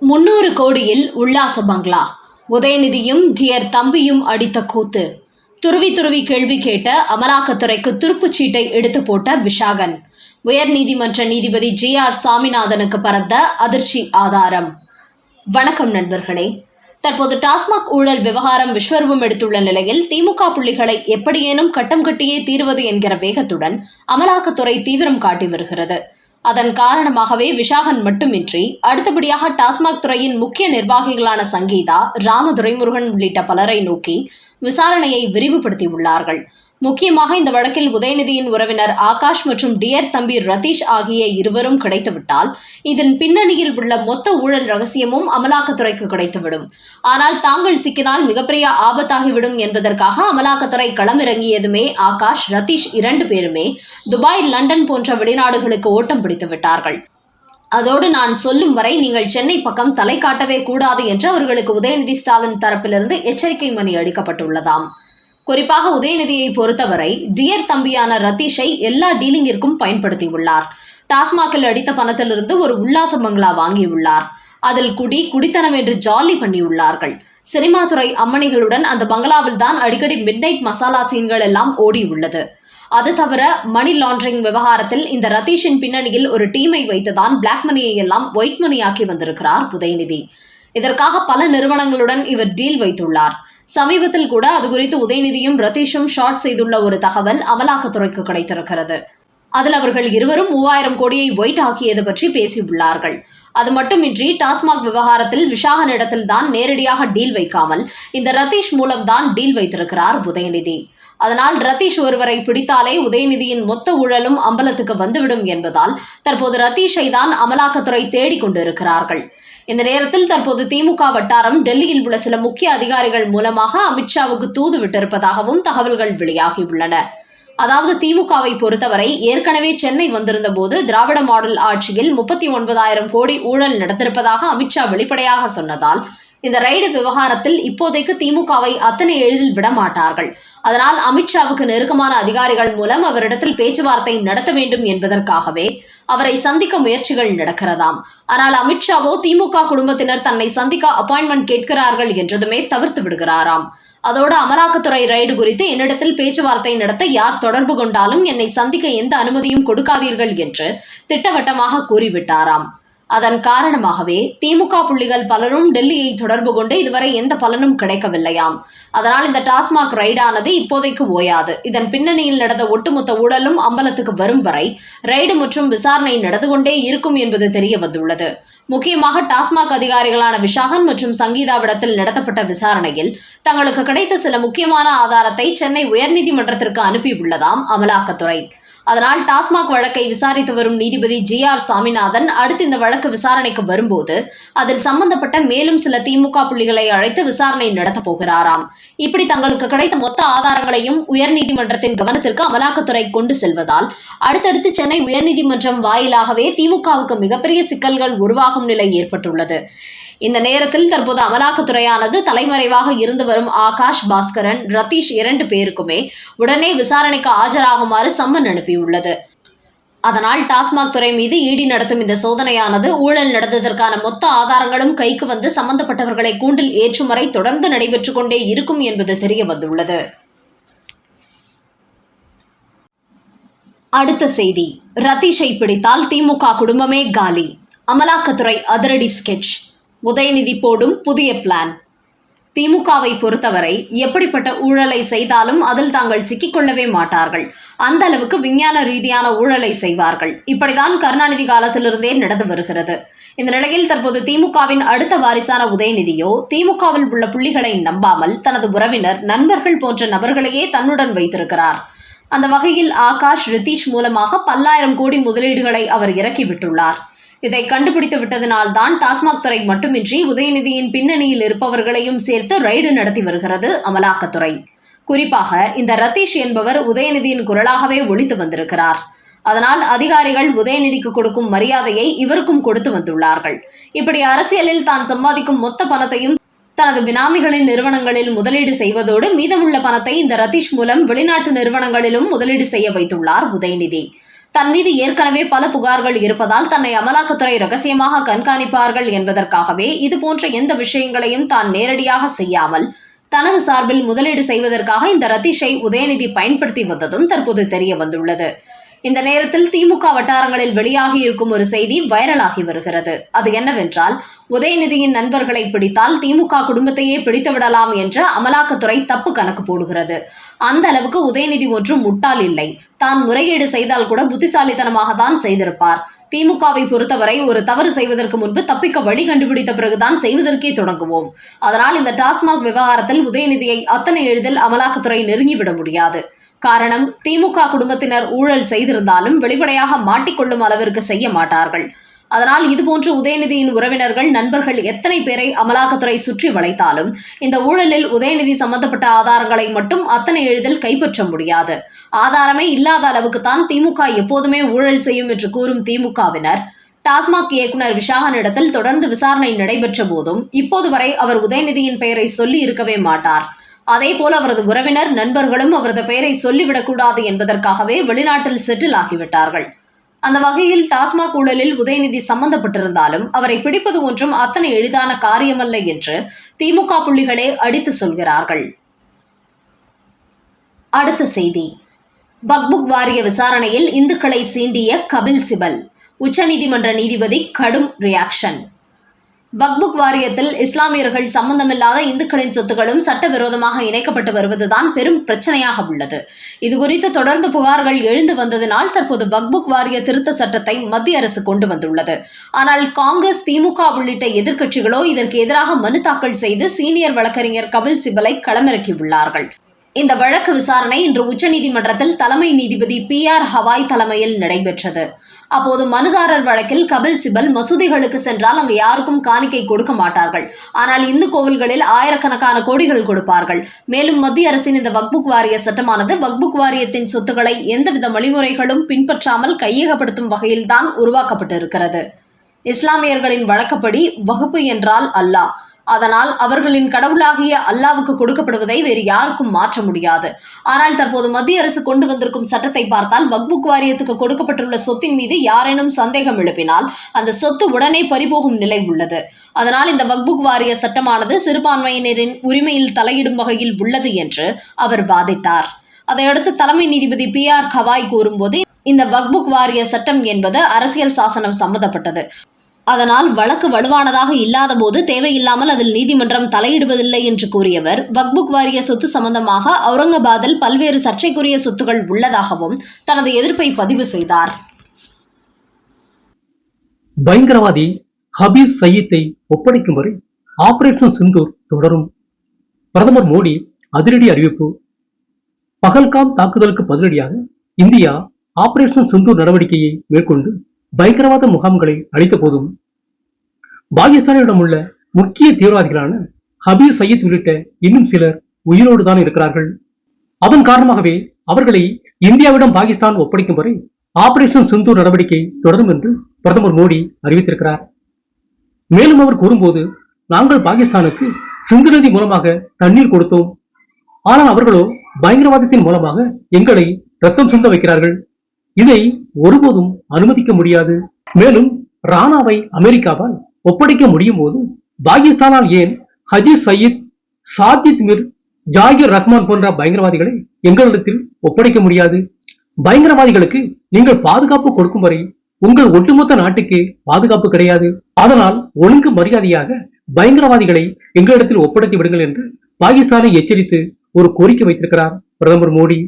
முன்னூறு கோடியில் உல்லாச பங்களா. உதயநிதியும் டியர் தம்பியும் அடித்த கூத்து. துருவி துருவி கேள்வி கேட்ட அமலாக்கத்துறைக்கு துருப்புச் சீட்டை எடுத்து போட்ட விஷாகன். உயர்நீதிமன்ற நீதிபதி ஜி ஆர் சாமிநாதனுக்கு பறந்த அதிர்ச்சி ஆதாரம். வணக்கம் நண்பர்களே. தற்போது டாஸ்மாக் ஊழல் விவகாரம் விஸ்வரூபம் எடுத்துள்ள நிலையில் திமுக புள்ளிகளை எப்படியேனும் கட்டம் கட்டியே தீர்வது என்கிற வேகத்துடன் அமலாக்கத்துறை தீவிரம் காட்டி வருகிறது. அதன் காரணமாகவே விஷாகன் மட்டுமின்றி அடுத்தபடியாக டாஸ்மாக் துறையின் முக்கிய நிர்வாகிகளான சங்கீதா ராம துரைமுருகன் உள்ளிட்ட பலரை நோக்கி விசாரணையை விரிவுபடுத்தியுள்ளார்கள். முக்கியமாக இந்த வழக்கில் உதயநிதியின் உறவினர் ஆகாஷ் மற்றும் டியர் தம்பி ரதீஷ் ஆகிய இருவரும் கிடைத்துவிட்டால் இதன் பின்னணியில் உள்ள மொத்த ஊழல் ரகசியமும் அமலாக்கத்துறைக்கு கிடைத்துவிடும். ஆனால் தாங்கள் சிக்கினால் மிகப்பெரிய ஆபத்தாகிவிடும் என்பதற்காக அமலாக்கத்துறை களமிறங்கியதுமே ஆகாஷ் ரதீஷ் இரண்டு பேருமே துபாய் லண்டன் போன்ற வெளிநாடுகளுக்கு ஓட்டம் பிடித்து விட்டார்கள். அதோடு நான் சொல்லும் வரை நீங்கள் சென்னை பக்கம் தலை காட்டவே கூடாது என்று அவர்களுக்கு உதயநிதி ஸ்டாலின் தரப்பிலிருந்து எச்சரிக்கை மணி அளிக்கப்பட்டுள்ளதாம். குறிப்பாக உதயநிதியை பொறுத்தவரை டியர் தம்பியான ரத்தீஷை எல்லா டீலிங்கிற்கும் பயன்படுத்தியுள்ளார். டாஸ்மாகில் அடித்த பணத்திலிருந்து ஒரு உல்லாச பங்களா வாங்கியுள்ளார். அதில் குடி குடித்தனம் என்று ஜாலி பண்ணியுள்ளார்கள். சினிமா துறை அம்மணிகளுடன் அந்த பங்களாவில் தான் அடிக்கடி மிட்நைட் மசாலா சீன்கள் எல்லாம் ஓடி உள்ளது. அது தவிர மணி லாண்டரிங் விவகாரத்தில் இந்த ரதீஷின் பின்னணியில் ஒரு டீமை வைத்துதான் பிளாக் மணியை எல்லாம் ஒயிட் மணியாக்கி வந்திருக்கிறார் உதயநிதி. இதற்காக பல நிறுவனங்களுடன் இவர் டீல் வைத்துள்ளார். சமீபத்தில் கூட அது குறித்து உதயநிதியும் ரதீஷும் ஷார்ட் செய்துள்ள ஒரு தகவல் அமலாக்கத்துறைக்கு கிடைத்திருக்கிறது. அதில் அவர்கள் இருவரும் மூவாயிரம் கோடியை ஒயிட் ஆக்கியது பற்றி பேசியுள்ளார்கள். அது மட்டுமின்றி டாஸ்மாக் விவகாரத்தில் விஷாகனிடத்தில் தான் நேரடியாக டீல் வைக்காமல் இந்த ரதீஷ் மூலம்தான் டீல் வைத்திருக்கிறார் உதயநிதி. அதனால் ரதீஷ் ஒருவரை பிடித்தாலே உதயநிதியின் மொத்த ஊழலும் அம்பலத்துக்கு வந்துவிடும் என்பதால் தற்போது ரதீஷை தான் அமலாக்கத்துறை தேடிக் கொண்டிருக்கிறார்கள். இந்த நேரத்தில் தற்போது திமுக வட்டாரம் டெல்லியில் உள்ள சில முக்கிய அதிகாரிகள் மூலமாக அமித்ஷாவுக்கு தூது விட்டிருப்பதாகவும் தகவல்கள் வெளியாகியுள்ளன. அதாவது திமுகவை பொறுத்தவரை ஏற்கனவே சென்னை வந்திருந்த போது திராவிட மாடல் ஆட்சியில் முப்பத்தி ஒன்பதாயிரம் கோடி ஊழல் நடந்திருப்பதாக அமித்ஷா வெளிப்படையாக சொன்னதால் இந்த ரைடு விவகாரத்தில் இப்போதைக்கு திமுகவை அத்தனை எளிதில் விட மாட்டார்கள். அதனால் அமித்ஷாவுக்கு நெருக்கமான அதிகாரிகள் மூலம் அவரிடத்தில் பேச்சுவார்த்தை நடத்த வேண்டும் என்பதற்காகவே அவரை சந்திக்க முயற்சிகள் நடக்கிறதாம். ஆனால் அமித்ஷாவோ திமுக குடும்பத்தினர் தன்னை சந்திக்க அப்பாயின்மெண்ட் கேட்கிறார்கள் என்றதுமே தவிர்த்து விடுகிறாராம். அதோடு அமலாக்கத்துறை ரைடு குறித்து என்னிடத்தில் பேச்சுவார்த்தை நடத்த யார் தொடர்பு கொண்டாலும் என்னை சந்திக்க எந்த அனுமதியும் கொடுக்காதீர்கள் என்று திட்டவட்டமாக கூறிவிட்டாராம். அதன் காரணமாகவே திமுக புள்ளிகள் பலரும் டெல்லியை தொடர்பு கொண்டு இதுவரை எந்த பலனும் கிடைக்கவில்லையாம். அதனால் இந்த டாஸ்மாக் ரைடானது இப்போதைக்கு ஓயாது. இதன் பின்னணியில் நடந்த ஒட்டுமொத்த ஊழலும் அம்பலத்துக்கு வரும் வரை ரைடு மற்றும் விசாரணை நடந்து கொண்டே இருக்கும் என்பது தெரிய வந்துள்ளது. முக்கியமாக டாஸ்மாக் அதிகாரிகளான விஷாகன் மற்றும் சங்கீதாவிடத்தில் நடத்தப்பட்ட விசாரணையில் தங்களுக்கு கிடைத்த சில முக்கியமான ஆதாரத்தை சென்னை உயர்நீதிமன்றத்திற்கு அனுப்பியுள்ளதாம் அமலாக்கத்துறை. அதனால் டாஸ்மாக் வழக்கை விசாரித்து வரும் நீதிபதி ஜி ஆர் சாமிநாதன் அடுத்து இந்த வழக்கு விசாரணைக்கு வரும்போது அதில் சம்பந்தப்பட்ட மேலும் சில திமுக புள்ளிகளை அழைத்து விசாரணை நடத்தப் போகிறாராம். இப்படி தங்களுக்கு கிடைத்த மொத்த ஆதாரங்களையும் உயர்நீதிமன்றத்தின் கவனத்திற்கு அமலாக்கத்துறை கொண்டு செல்வதால் அடுத்தடுத்து சென்னை உயர்நீதிமன்றம் வாயிலாகவே திமுகவுக்கு மிகப்பெரிய சிக்கல்கள் உருவாகும் நிலை ஏற்பட்டுள்ளது. இந்த நேரத்தில் தற்போது அமலாக்கத்துறையானது தலைமறைவாக இருந்து வரும் ஆகாஷ் பாஸ்கரன் ரதீஷ் இரண்டு பேருக்குமே உடனே விசாரணைக்கு ஆஜராகுமாறு சம்மன் அனுப்பியுள்ளது. அதனால் டாஸ்மாக் துறை மீது ஈடி நடத்தும் இந்த சோதனையானது ஊழல் நடந்ததற்கான மொத்த ஆதாரங்களும் கைக்கு வந்து சம்பந்தப்பட்டவர்களை கூண்டில் ஏற்றும் வரை தொடர்ந்து நடைபெற்றுக் கொண்டே இருக்கும் என்பது தெரிய வந்துள்ளது. அடுத்த செய்தி. ரதீஷை பிடித்தால் திமுக குடும்பமே காலி. அமலாக்கத்துறை அதிரடி ஸ்கெட்ச். உதயநிதி போடும் புதிய பிளான் திமுகவை பொறுத்தவரை எப்படிப்பட்ட ஊழலை செய்தாலும் அதில் தாங்கள் சிக்கிக்கொள்ளவே மாட்டார்கள். அந்த அளவுக்கு விஞ்ஞான ரீதியான ஊழலை செய்வார்கள். இப்படிதான் கருணாநிதி காலத்திலிருந்தே நடந்து வருகிறது. இந்த நிலையில் தற்போது திமுகவின் அடுத்த வாரிசான உதயநிதியோ திமுகவில் உள்ள புள்ளிகளை நம்பாமல் தனது உறவினர் நண்பர்கள் போன்ற நபர்களையே தன்னுடன் வைத்திருக்கிறார். அந்த வகையில் ஆகாஷ் ரிதீஷ் மூலமாக பல்லாயிரம் கோடி முதலீடுகளை அவர் இறக்கிவிட்டுள்ளார். இதை கண்டுபிடித்து விட்டதனால்தான் டாஸ்மாக் துறை மட்டுமின்றி உதயநிதியின் பின்னணியில் இருப்பவர்களையும் சேர்த்து ரைடு நடத்தி வருகிறது அமலாக்கத்துறை. குறிப்பாக இந்த ரத்தீஷ் என்பவர் உதயநிதியின் குரலாகவே ஒழித்து வந்திருக்கிறார். அதனால் அதிகாரிகள் உதயநிதிக்கு கொடுக்கும் மரியாதையை இவருக்கும் கொடுத்து வந்துள்ளார்கள். இப்படி அரசியலில் தான் சம்பாதிக்கும் மொத்த பணத்தையும் தனது பினாமிகளின் நிறுவனங்களில் முதலீடு செய்வதோடு மீதமுள்ள பணத்தை இந்த ரதீஷ் மூலம் வெளிநாட்டு நிறுவனங்களிலும் முதலீடு செய்ய வைத்துள்ளார் உதயநிதி. தன் மீது ஏற்கனவே பல புகார்கள் இருப்பதால் தன்னை அமலாக்கத்துறை ரகசியமாக கண்காணிப்பார்கள் என்பதற்காகவே இதுபோன்ற எந்த விஷயங்களையும் தான் நேரடியாக செய்யாமல் தனது சார்பில் முதலீடு செய்வதற்காக இந்த ரத்தீஷை உதயநிதி பயன்படுத்தி வந்ததும் தற்போது தெரிய வந்துள்ளது. இந்த நேரத்தில் திமுக வட்டாரங்களில் வெளியாகி இருக்கும் ஒரு செய்தி வைரலாகி வருகிறது. அது என்னவென்றால் உதயநிதியின் நண்பர்களை பிடித்தால் திமுக குடும்பத்தையே பிடித்து விடலாம் என்று அமலாக்கத்துறை தப்பு கணக்கு போடுகிறது. அந்த அளவுக்கு உதயநிதி ஒன்றும் முட்டாள் இல்லை. தான் முறையீடு செய்தால் கூட புத்திசாலித்தனமாக தான் செய்திருப்பார். திமுகவை பொறுத்தவரை ஒரு தவறு செய்வதற்கு முன்பு தப்பிக்க வழி கண்டுபிடித்த பிறகுதான் செய்வதற்கே தொடங்குவோம். அதனால் இந்த டாஸ்மாக் விவகாரத்தில் உதயநிதியை அத்தனை எளிதில் அமலாக்கத்துறை நெருங்கிவிட முடியாது. காரணம் திமுக குடும்பத்தினர் ஊழல் செய்திருந்தாலும் வெளிப்படையாக மாட்டிக்கொள்ளும் அளவிற்கு செய்ய மாட்டார்கள். அதனால் இதுபோன்று உதயநிதியின் உறவினர்கள் நண்பர்கள் எத்தனை பேரை அமலாக்கத்துறை சுற்றி வளைத்தாலும் இந்த ஊழலில் உதயநிதி சம்பந்தப்பட்ட ஆதாரங்களை மட்டும் அத்தனை எளிதில் கைப்பற்ற முடியாது. ஆதாரமே இல்லாத அளவுக்கு தான் திமுக எப்போதுமே ஊழல் செய்யும் என்று கூறும் திமுகவினர். டாஸ்மாக் இயக்குனர் விஷாகனிடத்தில் தொடர்ந்து விசாரணை நடைபெற்ற போதும் இப்போது வரை அவர் உதயநிதியின் பெயரை சொல்லி இருக்கவே மாட்டார். அதேபோல் அவரது உறவினர் நண்பர்களும் அவரது பெயரை சொல்லிவிடக்கூடாது என்பதற்காகவே வெளிநாட்டில் செட்டில் ஆகிவிட்டார்கள். அந்த வகையில் டாஸ்மாக் ஊழலில் உதயநிதி சம்பந்தப்பட்டிருந்தாலும் அவரை பிடிப்பது ஒன்றும் அத்தனை எளிதான காரியமல்ல என்று திமுக புள்ளிகளே அடித்து சொல்கிறார்கள். அடுத்த செய்தி. பக்புக் வாரிய விசாரணையில் இந்துக்களை சீண்டிய கபில் சிபல் உச்சநீதிமன்ற நீதிபதி கடும் ரியாக்ஷன் வக்புக் வாரியத்தில் இஸ்லாமியர்கள் சம்பந்தமில்லாத இந்துக்களின் சொத்துக்களும் சட்டவிரோதமாக இணைக்கப்பட்டு வருவதுதான் பெரும் பிரச்சனையாக உள்ளது. இதுகுறித்து தொடர்ந்து புகார்கள் எழுந்து வந்ததினால் தற்போது பக்புக் வாரிய திருத்த சட்டத்தை மத்திய அரசு கொண்டு வந்துள்ளது. ஆனால் காங்கிரஸ் திமுக உள்ளிட்ட எதிர்க்கட்சிகளோ இதற்கு எதிராக மனு தாக்கல் செய்து சீனியர் வழக்கறிஞர் கபில் சிபலை களமிறக்கியுள்ளார்கள். இந்த வழக்கு விசாரணை இன்று உச்சநீதிமன்றத்தில் தலைமை நீதிபதி பி ஆர் ஹவாய் தலைமையில் நடைபெற்றது. அப்போது மனுதாரர் வழக்கில் கபில் சிபல் மசூதிகளுக்கு சென்றால் அங்கு யாருக்கும் காணிக்கை கொடுக்க மாட்டார்கள். ஆனால் இந்து கோவில்களில் ஆயிரக்கணக்கான கோடிகள் கொடுப்பார்கள். மேலும் மத்திய அரசின் இந்த வக்புக் வாரிய சட்டமானது வக்புக் வாரியத்தின் சொத்துக்களை எந்தவித வழிமுறைகளும் பின்பற்றாமல் கையகப்படுத்தும் வகையில்தான் உருவாக்கப்பட்டிருக்கிறது. இஸ்லாமியர்களின் வழக்கப்படி வகுப்பு என்றால் அல்லாஹ். அதனால் அவர்களின் கடவுளாகிய அல்லாவுக்கு கொடுக்கப்படுவதை வேறு யாருக்கும் மாற்ற முடியாது. ஆனால் தற்போது மத்திய அரசு கொண்டு வந்திருக்கும் சட்டத்தை பார்த்தால் வக்புக் வாரியத்துக்கு கொடுக்கப்பட்டுள்ள சொத்தின் மீது யாரேனும் சந்தேகம் எழுப்பினால் அந்த சொத்து உடனே பறிபோகும் நிலை உள்ளது. அதனால் இந்த வக்புக் வாரிய சட்டமானது சிறுபான்மையினரின் உரிமையில் தலையிடும் வகையில் உள்ளது என்று அவர் வாதிட்டார். அதையடுத்து தலைமை நீதிபதி பி ஆர் கவாய் கூறும்போது இந்த வக்புக் வாரிய சட்டம் என்பது அரசியல் சாசனம் சம்பந்தப்பட்டது. அதனால் வழக்கு வலுவானதாக இல்லாத போது தேவையில்லாமல் அதில் நீதிமன்றம் தலையிடுவதில்லை என்று கூறியவர். வக்புக் வாரிய சொத்து சம்பந்தமாக அவுரங்காபாத்தில் பல்வேறு சர்ச்சைக்குரிய சொத்துகள் உள்ளதாகவும் தனது எதிர்ப்பை பதிவு செய்தார். பயங்கரவாதி ஹபீஸ் சயீத்தை ஒப்படைக்கும் வரை ஆபரேஷன் சிந்தூர் தொடரும். பிரதமர் மோடி அதிரடி அறிவிப்பு. பகல்காம் தாக்குதலுக்கு பதிலடியாக இந்தியா ஆபரேஷன் சிந்தூர் நடவடிக்கையை மேற்கொண்டு பயங்கரவாத முகாம்களை அழித்த போதும் பாகிஸ்தானிடம் உள்ள முக்கிய தீவிரவாதிகளான ஹபீர் சயீத் உள்ளிட்ட இன்னும் சிலர் உயிரோடு தான் இருக்கிறார்கள். அதன் காரணமாகவே அவர்களை இந்தியாவிடம் பாகிஸ்தான் ஒப்படைக்கும் வரை ஆபரேஷன் சிந்தூர் நடவடிக்கை தொடரும் என்று பிரதமர் மோடி அறிவித்திருக்கிறார். மேலும் அவர் கூறும்போது நாங்கள் பாகிஸ்தானுக்கு சிந்து நதி மூலமாக தண்ணீர் கொடுத்தோம். ஆனால் அவர்களோ பயங்கரவாதத்தின் மூலமாக எங்களை ரத்தம் சிந்த வைக்கிறார்கள். இதை ஒருபோதும் அனுமதிக்க முடியாது. மேலும் ராணாவை அமெரிக்காவால் ஒப்படைக்க முடியும் போது பாகிஸ்தானால் ஏன் ஹஜீஸ் சயீத் சாஜித் மிர் ஜாகிர் ரஹ்மான் போன்ற பயங்கரவாதிகளை எங்களிடத்தில் ஒப்படைக்க முடியாது? பயங்கரவாதிகளுக்கு நீங்கள் பாதுகாப்பு கொடுக்கும் வரை உங்கள் ஒட்டுமொத்த நாட்டுக்கு பாதுகாப்பு கிடையாது. அதனால் ஒழுங்கு மரியாதையாக பயங்கரவாதிகளை எங்களிடத்தில் ஒப்படைத்து விடுங்கள் என்று பாகிஸ்தானை எச்சரித்து ஒரு கோரிக்கை வைத்திருக்கிறார் பிரதமர் மோடி.